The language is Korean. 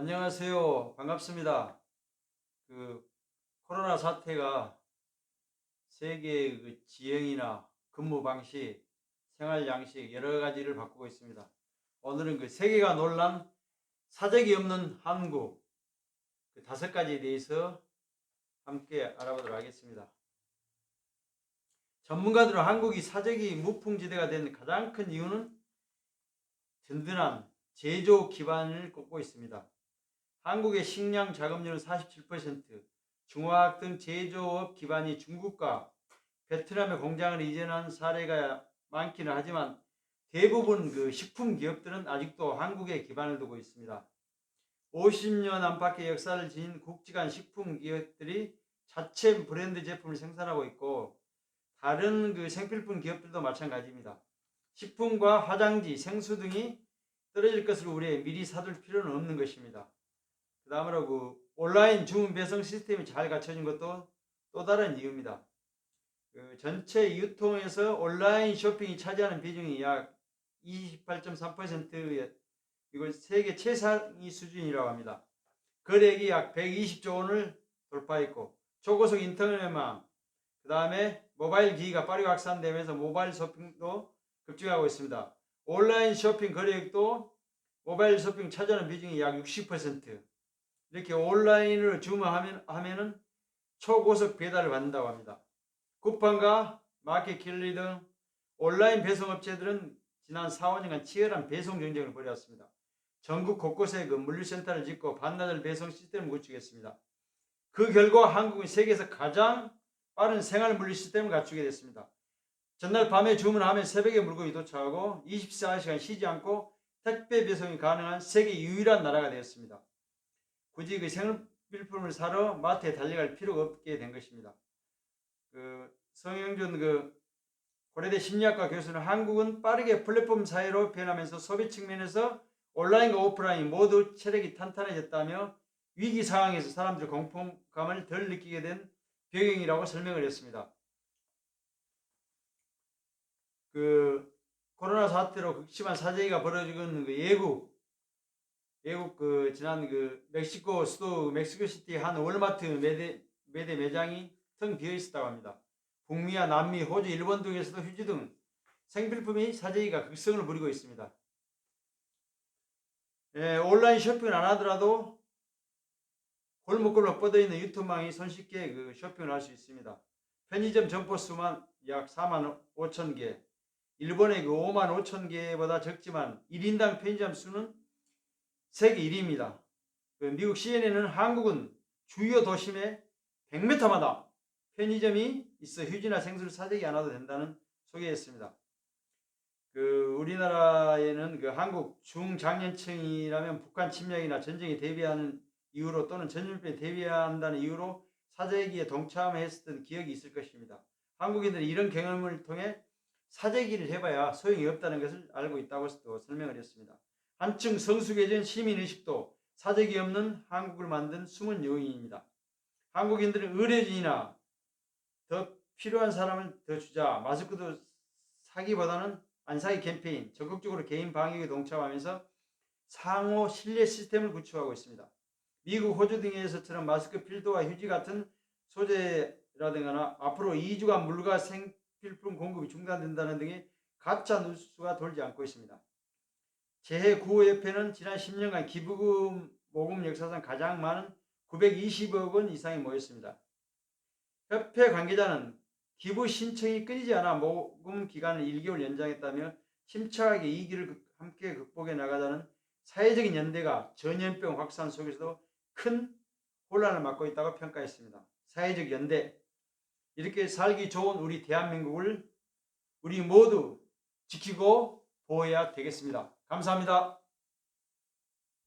안녕하세요. 반갑습니다. 그 코로나 사태가 세계의 그 지형이나 근무 방식, 생활 양식 여러 가지를 바꾸고 있습니다. 오늘은 그 세계가 놀란 사재기 없는 한국 그 다섯 가지에 대해서 함께 알아보도록 하겠습니다. 전문가들은 한국이 사재기 무풍지대가 된 가장 큰 이유는 든든한 제조 기반을 꼽고 있습니다. 한국의 식량 자금률은 47%, 중화학 등 제조업 기반이 중국과 베트남의 공장을 이전한 사례가 많기는 하지만 대부분 그 식품 기업들은 아직도 한국에 기반을 두고 있습니다. 50년 안팎의 역사를 지닌 국지간 식품 기업들이 자체 브랜드 제품을 생산하고 있고 다른 그 생필품 기업들도 마찬가지입니다. 식품과 화장지, 생수 등이 떨어질 것을 우리에 미리 사둘 필요는 없는 것입니다. 그 다음으로 그 온라인 주문 배송 시스템이 잘 갖춰진 것도 또 다른 이유입니다. 그 전체 유통에서 온라인 쇼핑이 차지하는 비중이 약 28.3%의 이걸 세계 최상위 수준이라고 합니다. 거래액이 약 120조 원을 돌파했고 초고속 인터넷망 그 다음에 모바일 기기가 빠르게 확산되면서 모바일 쇼핑도 급증하고 있습니다. 온라인 쇼핑 거래액도 모바일 쇼핑 차지하는 비중이 약 60% 이렇게 온라인으로 주문하면 하면은 초고속 배달을 받는다고 합니다. 쿠팡과 마켓킬리 등 온라인 배송 업체들은 지난 4, 5년간 치열한 배송 경쟁을 벌였습니다. 전국 곳곳에 그 물류센터를 짓고 반나절 배송 시스템을 구축했습니다. 그 결과 한국은 세계에서 가장 빠른 생활 물류 시스템을 갖추게 됐습니다. 전날 밤에 주문하면 새벽에 물건이 도착하고 24시간 쉬지 않고 택배 배송이 가능한 세계 유일한 나라가 되었습니다. 굳이 그 생필품을 사러 마트에 달려갈 필요가 없게 된 것입니다. 그 성영준 그 고려대 심리학과 교수는 한국은 빠르게 플랫폼 사회로 변하면서 소비 측면에서 온라인과 오프라인 모두 체력이 탄탄해졌다며 위기 상황에서 사람들이 공포감을 덜 느끼게 된 배경이라고 설명을 했습니다. 그 코로나 사태로 극심한 사재기가 벌어지고 있는 그 예국 예국 그 지난 그 멕시코 수도 멕시코 시티 한 월마트 매대 매대 매장이 텅 비어 있었다고 합니다. 북미와 남미, 호주, 일본 등에서도 휴지 등 생필품이 사재기가 극성을 부리고 있습니다. 예, 온라인 쇼핑을 안 하더라도 골목골목 뻗어 있는 유통망이 손쉽게 그 쇼핑을 할 수 있습니다. 편의점 점포 수만 약 4만 5천 개, 일본의 그 5만 5천 개보다 적지만 1인당 편의점 수는 세계 1위입니다. 그 미국 CNN은 한국은 주요 도심에 100m마다 편의점이 있어 휴지나 생수를 사재기 안 해도 된다는 소개했습니다. 그 우리나라에는 그 한국 중장년층이라면 북한 침략이나 전쟁에 대비하는 이유로 또는 전염병에 대비한다는 이유로 사재기에 동참했었던 기억이 있을 것입니다. 한국인들이 이런 경험을 통해 사재기를 해봐야 소용이 없다는 것을 알고 있다고 또 설명을 했습니다. 한층 성숙해진 시민의식도 사재기 없는 한국을 만든 숨은 요인입니다. 한국인들은 의료진이나 더 필요한 사람을 더 주자 마스크도 사기보다는 안 사기 캠페인 적극적으로 개인 방역에 동참하면서 상호 신뢰 시스템을 구축하고 있습니다. 미국, 호주 등에서처럼 마스크 필터와 휴지 같은 소재라든가 앞으로 2주간 물과 생필품 공급이 중단된다는 등의 가짜 뉴스가 돌지 않고 있습니다. 재해 구호협회는 지난 10년간 기부금 모금 역사상 가장 많은 920억 원 이상이 모였습니다. 협회 관계자는 기부 신청이 끊이지 않아 모금 기간을 1개월 연장했다며 침착하게 이 길을 함께 극복해 나가자는 사회적인 연대가 전염병 확산 속에서도 큰 혼란을 맞고 있다고 평가했습니다. 사회적 연대 이렇게 살기 좋은 우리 대한민국을 우리 모두 지키고 보호해야 되겠습니다. 감사합니다.